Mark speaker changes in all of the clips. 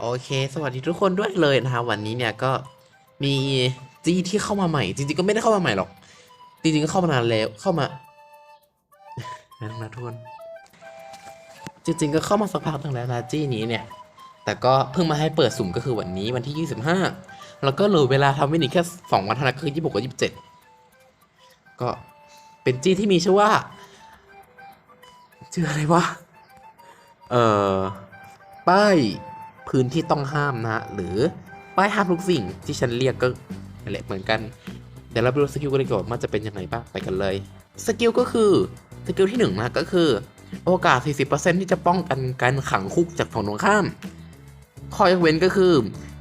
Speaker 1: โอเคสวัสดีทุกคนด้วยเลยนะคะวันนี้เนี่ยก็มีจีที่เข้ามาใหม่ จริงๆก็ไม่ได้เข้ามาใหม่หรอก จริงๆก็เข้ามานานแล้วเข้ามานั่นนะทุกคนจริงๆก็เข้ามาสักพักหนึงแล้วนะจี้นี้เนี่ย แต่ก็เพิ่งมาให้เปิดสุ่มก็คือวันนี้วันที่ 25 แล้วก็เหลือเวลาทำไม่นี่แค่ 2 วันเท่านั้นคือ26กับ27 ก็เป็นจี้ที่มีชื่อว่าชื่ออะไรวะเอ่อป้าย พื้นที่ต้องห้ามนะฮะหรือป้ายห้ามทุกสิ่งที่ฉันเรียกก็นั่นแหละเหมือนกันเดี๋ยวเราไปดูสกิลกันดีกว่าว่าจะเป็นยังไงบ้างไปกันเลยสกิลก็คือสกิลที่หนึ่งนะก็คือ โอกาส 40%ที่จะป้องกันการขังคุกจากฝั่งตรงข้ามข้อยกเว้นก็คือ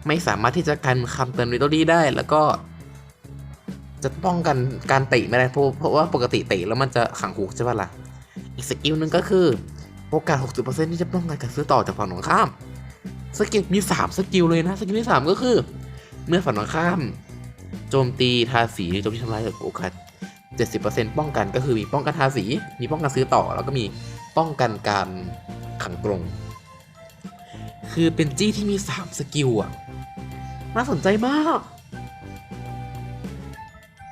Speaker 1: ไม่สามารถที่จะกันคำเตือนริตอรี่ได้แล้วก็จะป้องกันการเตะไม่ได้เพราะเพราะว่าปกติเตะแล้วมันจะขังคุกใช่ปะล่ะ อีกสกิลหนึ่งก็คือ โอกาส 60%ที่จะป้องกันการซื้อต่อจากฝั่งตรงข้าม สกิลมี 3 สกิลเลยนะ สกิลที่ 3 ก็คือ เมื่อฝั่งตรงข้าม โจมตีทาสีหรือโจมตีทำลายโอกาส70%ป้องกันก็คือมีป้องกันทาสี มีป้องกันซื้อต่อ แล้วก็มีป้องกันการขังกรง คือเป็นจี้ที่มี 3 สกิลอะน่าสนใจมาก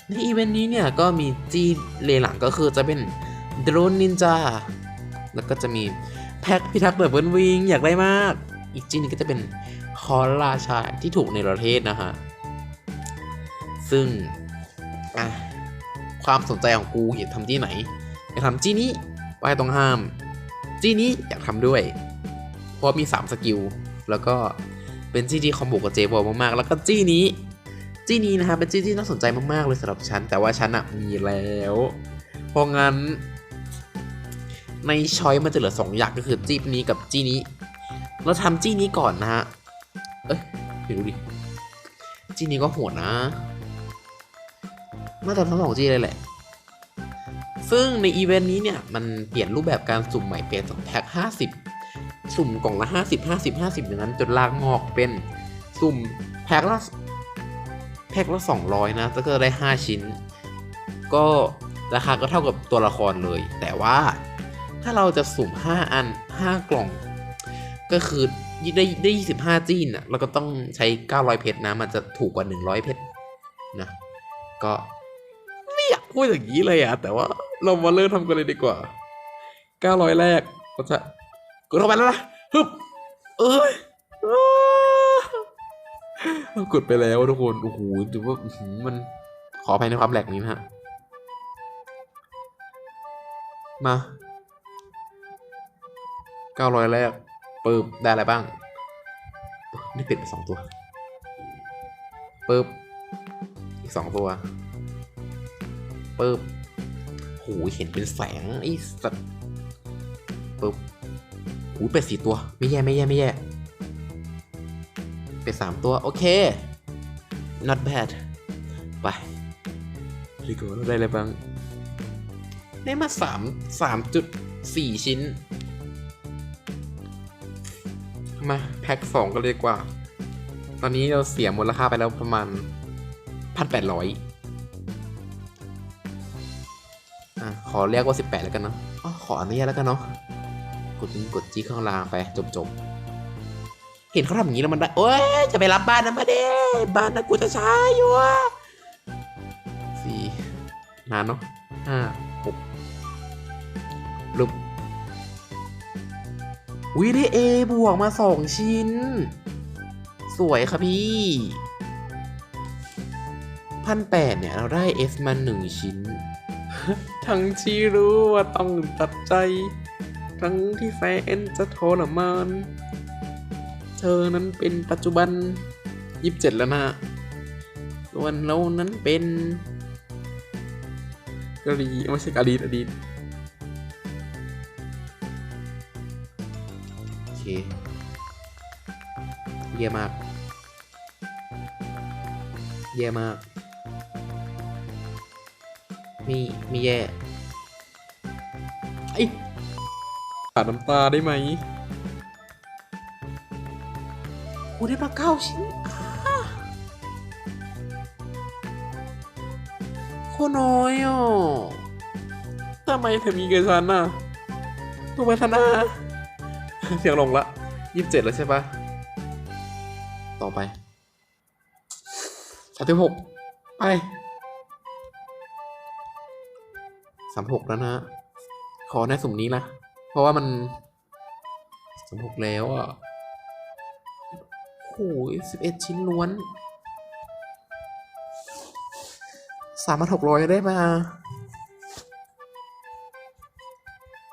Speaker 1: ในอีเวนต์นี้เนี่ย ก็มีจี้เลหลังก็คือจะเป็นโดรนนินจา แล้วก็จะมีแพ็คพิทักษ์แบบเวิร์นวิงอยากได้มาก อีกจี้หนึงก็จะเป็นคอร์ราชาที่ถูกในประเทศนะฮะ ซึ่งอะความสนใจของกูอยากทำจี้ไหนอยากทำจี้นี้ไว้ตรงห้าม จี้นี้อยากทำด้วย เพราะมี 3 สกิล แล้วก็เป็นจี้ที่คอมโบกับเจบอลมากๆ แล้วก็จี้นี้ จี้นี้นะฮะเป็นจี้ที่น่าสนใจมากๆเลยสำหรับฉัน แต่ว่าฉันอะมีแล้ว เพราะงั้น ในช้อยมันจะเหลือ 2 อย่างก็คือจี้นี้กับจี้นี้ เราทำจี้นี้ก่อนนะฮะ เอ้ยไปดูดิ จี้นี้ก็โหดนะน่าจะทั้งสองจี้เลยแหละ ซึ่งในอีเวนต์นี้เนี่ย มันเปลี่ยนรูปแบบการสุ่มใหม่เปลี่ยนจากแพ็ค50สุ่มกล่องละ50 50 50อย่างนั้นจนลากงอกเป็นสุ่มแพ็คละแพ็คละ200นะก็จะได้5ชิ้น ก็ราคาก็เท่ากับตัวละครเลย แต่ว่าถ้าเราจะสุ่ม 5 อัน 5 กล่อง ก็คือได้ได้25จีนอะเราก็ต้องใช้900เพชรนะ มันจะถูกกว่า100เพชรนะก็ไม่อยากพูดอย่างนี้เลยอะ แต่ว่าเรามาเริ่มทำกันเลยดีกว่า900แรกเราจะกดเข้าไปแล้วนะฮึบเอ้ยอ้าเรากดไปแล้วทุกคนโอ้โหถือว่ามันขออภัยในความแหลกนี้นะฮะมา900แรก ปึ๊บได้อะไรบ้างได้ป็ดไปสองตัวปึ๊บอีกสองตัวปึ๊บโหเห็นเป็นแสงไอ้สัตว์ปึ๊บหูเป็ดสี่ตัว ไม่แย่ไม่แย่ไม่แย่เป็ดสามตัว โอเค not bad ไปดีกว่าได้อะไรบ้าง ได้มาสามสามจุดสี่ชิ้น มาแพ็คสองกันเลยดีกว่า ตอนนี้เราเสียมูลค่าไปแล้วประมาณพันแปดร้อยอะขอเรียกว่าสิบแปดแล้วกันเนาะอ๋อขออนุญาตแล้วกันเนาะกดกดจี้ข้างล่างไปจบจบๆเห็นเขาทำอย่างนี้แล้วมันได้โอ้ยจะไปรับบ้านนะมาเด้บ้านนะกูจะใช้อยู่อะสี่นานเนาะห้าหกลุ กวิได้เอบวกมาสองชิ้น สวยครับพี่พันแปดเนี่ย เราได้ S มาหนึ่งชิ้น ทั้งที่รู้ว่าต้องตัดใจ ทั้งที่แฟนจะทรมาน เธอนั้นเป็นปัจจุบันยี่สิบเจ็ดแล้วนะส่วนเรานั้นเป็นกะรีไม่ใช่กะรีอดีต เคเยี่ยมากเยี่ยมาก มีมีแย่ไอ้ขาดน้ำตาได้ไหมกูได้มาเก้าชิ้นโคน้อยอะทำไมเธอมีเกินฉันน่ะถูกไหมธนา เสียงลงละยี่สิบเจ็ดแล้วใช่ปะต่อไปสามสิบหกไปสามหกแล้วนะ ขอในสุ่มนี้ละเพราะว่ามันสามหกแล้วอะโอ้ยสิบเอ็ดชิ้นล้วนสามพันหกร้อยได้มา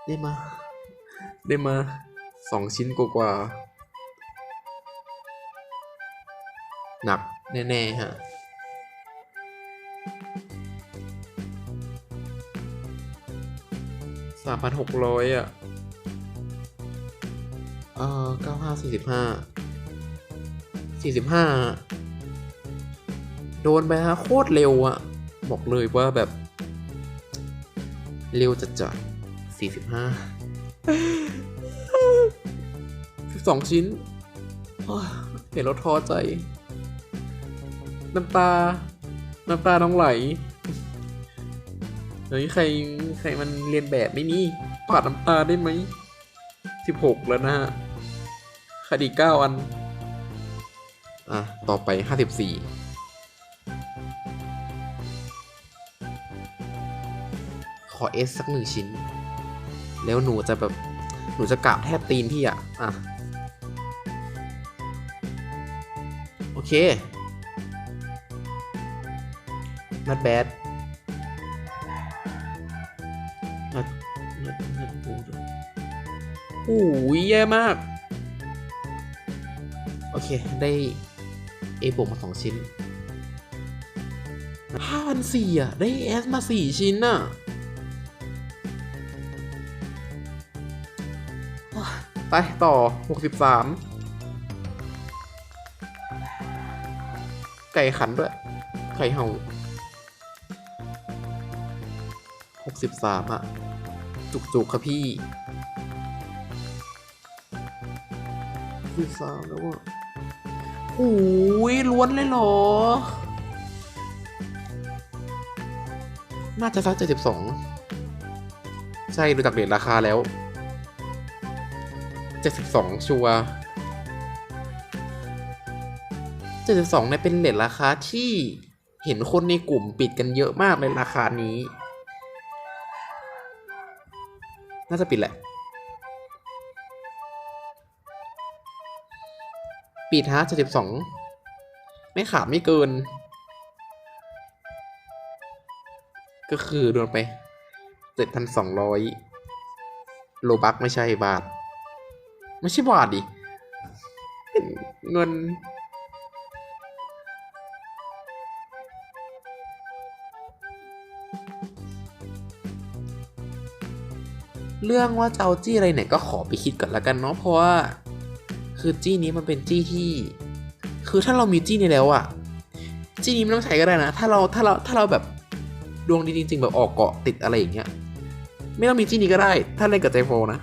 Speaker 1: ได้มา ได้มา สองชิ้นกว่าๆหนักแน่ ๆ ฮะ สามพันหกร้อยอะ เออเก้าห้าสี่สิบห้า สี่สิบห้า โดนไปฮะ โคตรเร็วอะบอกเลยว่าแบบ เร็วจัดจัดสี่สิบห้า สิบสองชิ้น เห็นแล้วท้อใจ น้ำตา น้ำตาน้องไหลเฮ้ยใครใครมันเรียนแบบไม่นี่ปาดน้ำตาได้ไหมสิบหกแล้วนะฮะคดีเก้าอัน อะ ต่อไปห้าสิบสี่ขอเอสสักหนึ่งชิ้น แล้วหนูจะแบบ หนูจะกราบแทบตีนพี่อะ อะ เค not bad not not not good โอ้ยแย่มาก โอเค ได้ A บวกมาสองชิ้นห้าพันสี่อะ ได้ S มาสี่ชิ้นอะไปต่อ 63 ไก่ขันด้วย ไก่เห่าหกสิบสามอะจุกๆครับพี่สิบสามแล้วว่ะโอ้ยล้วนเลยเหรอ น่าจะสักเจ็ดสิบสองใช่ดูจากเหรียญราคาแล้วเจ็ดสิบสองชัวร์ 72เนี่ยเป็นเลทราคาที่เห็นคนในกลุ่มปิดกันเยอะมากในราคานี้ น่าจะปิดแหละ ปิดฮะ72 ไม่ขาดไม่เกิน ก็คือโดนไป 7,200 โลบักไม่ใช่บาท ไม่ใช่บาทดิเงิน เรื่องว่าจะเอาจี้อะไรเนี่ยก็ขอไปคิดก่อนละกันเนาะเพราะว่าคือจี้นี้มันเป็นจี้ที่ คือถ้าเรามีจี้นี้แล้วอะจี้นี้ไม่ต้องใช้ก็ได้นะ ถ้าเราถ้าเราถ้าเราแบบดวงดีจริงๆแบบออกเกาะติดอะไรอย่างเงี้ยไม่ต้องมีจี้นี้ก็ได้ ถ้าเล่นกับใจโฟนะ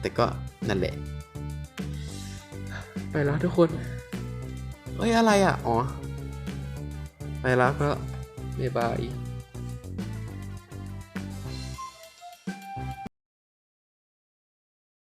Speaker 1: แต่ก็นั่นแหละ ไปแล้วทุกคนเฮ้ยอะไรอะ อ๋อ ไปแล้วก็บ๊ายบาย